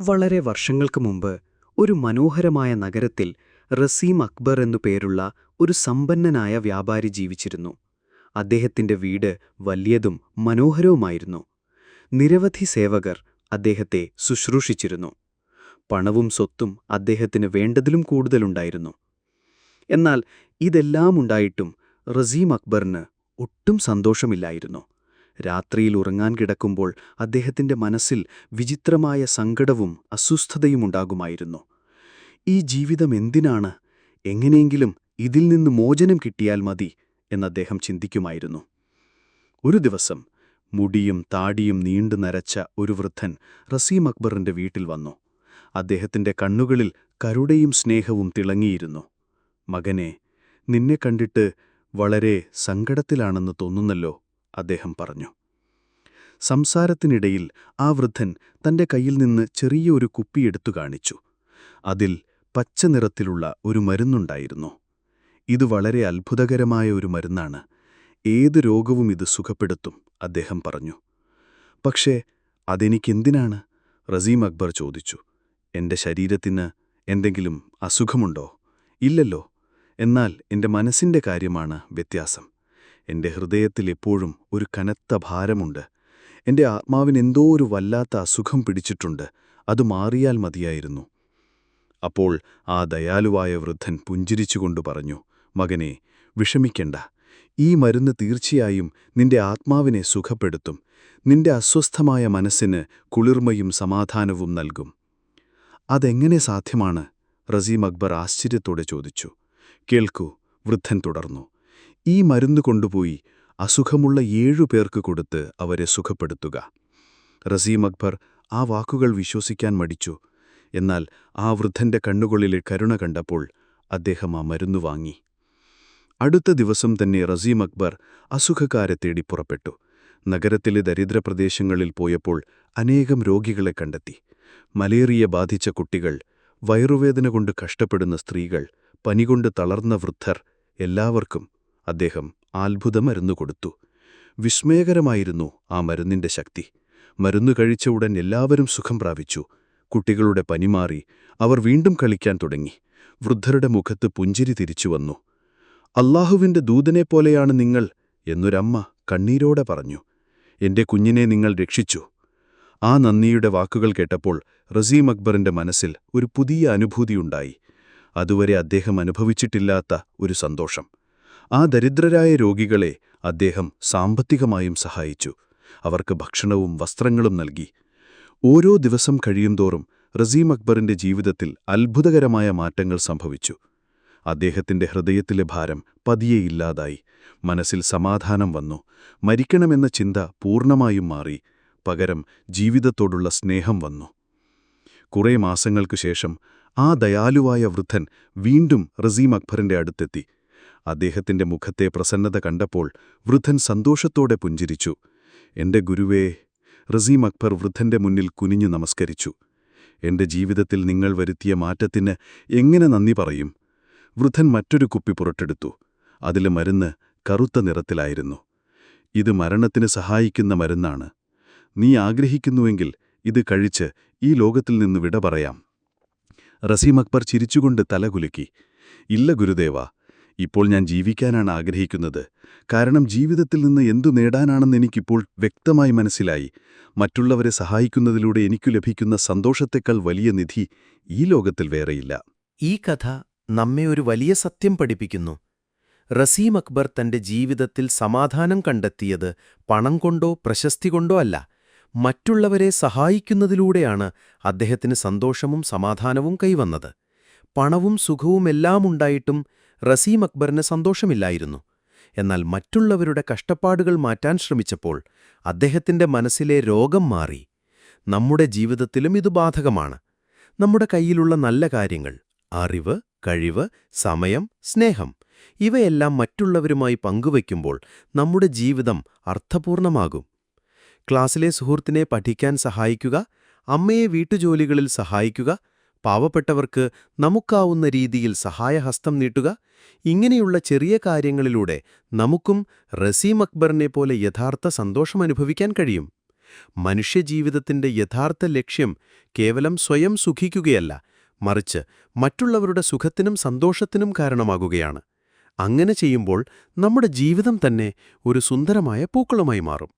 വളരെ വർഷങ്ങൾക്ക് മുമ്പ് ഒരു മനോഹരമായ നഗരത്തിൽ റസീം അക്ബർ എന്നു പേരുള്ള ഒരു സമ്പന്നനായ വ്യാപാരി ജീവിച്ചിരുന്നു. അദ്ദേഹത്തിന്റെ വീട് വലിയതും മനോഹരവുമായിരുന്നു. നിരവധി സേവകർ അദ്ദേഹത്തെ ശുശ്രൂഷിച്ചിരുന്നു. പണവും സ്വത്തും അദ്ദേഹത്തിന് വേണ്ടതിലും കൂടുതലുണ്ടായിരുന്നു. എന്നാൽ ഇതെല്ലാം ഉണ്ടായിട്ടും റസീം അക്ബറിന് ഒട്ടും സന്തോഷമില്ലായിരുന്നു. രാത്രിയിൽ ഉറങ്ങാൻ കിടക്കുമ്പോൾ അദ്ദേഹത്തിന്റെ മനസ്സിൽ വിചിത്രമായ സങ്കടവും അസ്വസ്ഥതയുമുണ്ടാകുമായിരുന്നു. ഈ ജീവിതം എന്തിനാണ്? എങ്ങനെയെങ്കിലും ഇതിൽ നിന്ന് മോചനം കിട്ടിയാൽ മതി എന്നദ്ദേഹം ചിന്തിക്കുമായിരുന്നു. ഒരു ദിവസം മുടിയും താടിയും നീണ്ടു നരച്ച ഒരു വൃദ്ധൻ റസീം അക്ബറിന്റെ വീട്ടിൽ വന്നു. അദ്ദേഹത്തിന്റെ കണ്ണുകളിൽ കരുടയും സ്നേഹവും തിളങ്ങിയിരുന്നു. മകനെ നിന്നെ കണ്ടിട്ട് വളരെ സങ്കടത്തിലാണെന്ന് തോന്നുന്നല്ലോ. അദ്ദേഹം പറഞ്ഞു. സംസാരത്തിനിടയിൽ ആ വൃദ്ധൻ തന്റെ കയ്യിൽ നിന്ന് ചെറിയ ചെറിയൊരു കുപ്പിയെടുത്തു കാണിച്ചു. അതിൽ പച്ച നിറത്തിലുള്ള ഒരു മരുന്നുണ്ടായിരുന്നു. ഇത് വളരെ അത്ഭുതകരമായ ഒരു മരുന്നാണ്. ഏത് രോഗവും ഇത് സുഖപ്പെടുത്തും അദ്ദേഹം പറഞ്ഞു. പക്ഷേ അതെനിക്കെന്തിനാണ്? റസീം അക്ബർ ചോദിച്ചു. എന്റെ ശരീരത്തിന് എന്തെങ്കിലും അസുഖമുണ്ടോ? ഇല്ലല്ലോ. എന്നാൽ എന്റെ മനസ്സിന്റെ കാര്യമാണ് വ്യത്യാസം. എന്റെ ഹൃദയത്തിൽ എപ്പോഴും ഒരു കനത്ത ഭാരമുണ്ട്. എന്റെ ആത്മാവിന് എന്തോ ഒരു വല്ലാത്ത അസുഖം പിടിച്ചിട്ടുണ്ട്. അത് മാറിയാൽ മതിയായിരുന്നു. അപ്പോൾ ആ ദയാലുവായ വൃദ്ധൻ പുഞ്ചിരിച്ചുകൊണ്ട് പറഞ്ഞു മകനെ വിഷമിക്കണ്ട. ഈ മരുന്ന് തീർച്ചയായും നിന്റെ ആത്മാവിനെ സുഖപ്പെടുത്തും. നിന്റെ അസ്വസ്ഥമായ മനസ്സിന് കുളിർമയും സമാധാനവും നൽകും. അതെങ്ങനെ സാധ്യമാണ്? റസീം അക്ബർ ആശ്ചര്യത്തോടെ ചോദിച്ചു. കേൾക്കൂ വൃദ്ധൻ തുടർന്നു. ഈ മരുന്ന് കൊണ്ടുപോയി അസുഖമുള്ള ഏഴു പേർക്ക് കൊടുത്ത് അവരെ സുഖപ്പെടുത്തുക. റസീം അക്ബർ ആ വാക്കുകൾ വിശ്വസിക്കാൻ മടിച്ചു. എന്നാൽ ആ വൃദ്ധന്റെ കണ്ണുകളിലെ കരുണ കണ്ടപ്പോൾ അദ്ദേഹം ആ മരുന്ന് വാങ്ങി. അടുത്ത ദിവസം തന്നെ റസീം അക്ബർ അസുഖക്കാരെ തേടി പുറപ്പെട്ടു. നഗരത്തിലെ ദരിദ്രപ്രദേശങ്ങളിൽ പോയപ്പോൾ അനേകം രോഗികളെ കണ്ടെത്തി. മലേറിയ ബാധിച്ച കുട്ടികൾ വയറുവേദന കൊണ്ട് കഷ്ടപ്പെടുന്ന സ്ത്രീകൾ പനികൊണ്ട് തളർന്ന വൃദ്ധർ എല്ലാവർക്കും അദ്ദേഹം അത്ഭുതമരുന്നു കൊടുത്തു വിസ്മയകരമായിരുന്നു ആ മരുന്നിന്റെ ശക്തി. മരുന്നു കഴിച്ച ഉടൻ എല്ലാവരും സുഖം പ്രാപിച്ചു. കുട്ടികളുടെ പനിമാറി അവർ വീണ്ടും കളിക്കാൻ തുടങ്ങി. വൃദ്ധരുടെ മുഖത്ത് പുഞ്ചിരി തിരിച്ചുവന്നു അള്ളാഹുവിന്റെ ദൂതനെപ്പോലെയാണ് നിങ്ങൾ എന്നൊരമ്മ കണ്ണീരോടെ പറഞ്ഞു. എന്റെ കുഞ്ഞിനെ നിങ്ങൾ രക്ഷിച്ചു. ആ നന്ദിയുടെ വാക്കുകൾ കേട്ടപ്പോൾ റസീം അക്ബറിന്റെ മനസ്സിൽ ഒരു പുതിയ അനുഭൂതിയുണ്ടായി. അതുവരെ അദ്ദേഹം അനുഭവിച്ചിട്ടില്ലാത്ത ഒരു സന്തോഷം. ആ ദരിദ്രരായ രോഗികളെ അദ്ദേഹം സാമ്പത്തികമായും സഹായിച്ചു. അവർക്ക് ഭക്ഷണവും വസ്ത്രങ്ങളും നൽകി. ഓരോ ദിവസം കഴിയുംതോറും റസീം അക്ബറിന്റെ ജീവിതത്തിൽ അത്ഭുതകരമായ മാറ്റങ്ങൾ സംഭവിച്ചു. അദ്ദേഹത്തിന്റെ ഹൃദയത്തിലെ ഭാരം പതിയെയില്ലാതായി മനസ്സിൽ സമാധാനം വന്നു. മരിക്കണമെന്ന ചിന്ത പൂർണമായും മാറി. പകരം ജീവിതത്തോടുള്ള സ്നേഹം വന്നു. കുറേ മാസങ്ങൾക്കു ശേഷം ആ ദയാലുവായ വൃദ്ധൻ വീണ്ടും റസീം അക്ബറിന്റെ അടുത്തെത്തി. അദ്ദേഹത്തിന്റെ മുഖത്തെ പ്രസന്നത കണ്ടപ്പോൾ വൃദ്ധൻ സന്തോഷത്തോടെ പുഞ്ചിരിച്ചു. എന്റെ ഗുരുവേ റസീം അക്ബർ വൃദ്ധന്റെ മുന്നിൽ കുനിഞ്ഞു നമസ്കരിച്ചു. എന്റെ ജീവിതത്തിൽ നിങ്ങൾ വരുത്തിയ മാറ്റത്തിന് എങ്ങനെ നന്ദി പറയും? വൃദ്ധൻ മറ്റൊരു കുപ്പി പുറത്തെടുത്തു അതിൽ മരുന്ന് കറുത്ത നിറത്തിലായിരുന്നു. ഇത് മരണത്തിന് സഹായിക്കുന്ന മരുന്നാണ്. നീ ആഗ്രഹിക്കുന്നുവെങ്കിൽ ഇത് കഴിച്ച് ഈ ലോകത്തിൽ നിന്ന് വിട പറയാം. റസീം അക്ബർ ചിരിച്ചുകൊണ്ട് തലകുലുക്കി ഇല്ല ഗുരുദേവ ഇപ്പോൾ ഞാൻ ജീവിക്കാനാണ് ആഗ്രഹിക്കുന്നത്. കാരണം ജീവിതത്തിൽ നിന്ന് എന്തു നേടാനാണെന്ന് എനിക്കിപ്പോൾ വ്യക്തമായി മനസ്സിലായി. മറ്റുള്ളവരെ സഹായിക്കുന്നതിലൂടെ എനിക്കു ലഭിക്കുന്ന സന്തോഷത്തെക്കാൾ വലിയ നിധി ഈ ലോകത്തിൽ വേറെയില്ല. ഈ കഥ നമ്മെ ഒരു വലിയ സത്യം പഠിപ്പിക്കുന്നു. റസീം അക്ബർ തന്റെ ജീവിതത്തിൽ സമാധാനം കണ്ടെത്തിയത് പണം കൊണ്ടോ പ്രശസ്തി കൊണ്ടോ അല്ല. മറ്റുള്ളവരെ സഹായിക്കുന്നതിലൂടെയാണ് അദ്ദേഹത്തിന് സന്തോഷവും സമാധാനവും കൈവന്നത്. പണവും സുഖവുമെല്ലാം ഉണ്ടായിട്ടും റസീം അക്ബറിന് സന്തോഷമില്ലായിരുന്നു. എന്നാൽ മറ്റുള്ളവരുടെ കഷ്ടപ്പാടുകൾ മാറ്റാൻ ശ്രമിച്ചപ്പോൾ അദ്ദേഹത്തിന്റെ മനസ്സിലെ രോഗം മാറി. നമ്മുടെ ജീവിതത്തിലും ഇത് ബാധകമാണ്. നമ്മുടെ കയ്യിലുള്ള നല്ല കാര്യങ്ങൾ അറിവ് കഴിവ് സമയം സ്നേഹം ഇവയെല്ലാം മറ്റുള്ളവരുമായി പങ്കുവയ്ക്കുമ്പോൾ നമ്മുടെ ജീവിതം അർത്ഥപൂർണമാകും. ക്ലാസ്സിലെ സുഹൃത്തിനെ പഠിക്കാൻ സഹായിക്കുക അമ്മയെ വീട്ടുജോലികളിൽ സഹായിക്കുക പാവപ്പെട്ടവർക്ക് നമുക്കാവുന്ന രീതിയിൽ സഹായഹസ്തം നീട്ടുക ഇങ്ങനെയുള്ള ചെറിയ കാര്യങ്ങളിലൂടെ നമുക്കും റസീം അക്ബറിനെ പോലെ യഥാർത്ഥ സന്തോഷം അനുഭവിക്കാൻ കഴിയും. മനുഷ്യജീവിതത്തിന്റെ യഥാർത്ഥ ലക്ഷ്യം കേവലം സ്വയം സുഖിക്കുകയല്ല മറിച്ച് മറ്റുള്ളവരുടെ സുഖത്തിനും സന്തോഷത്തിനും കാരണമാകുകയാണ്. അങ്ങനെ ചെയ്യുമ്പോൾ നമ്മുടെ ജീവിതം തന്നെ ഒരു സുന്ദരമായ പൂക്കളുമായി മാറും.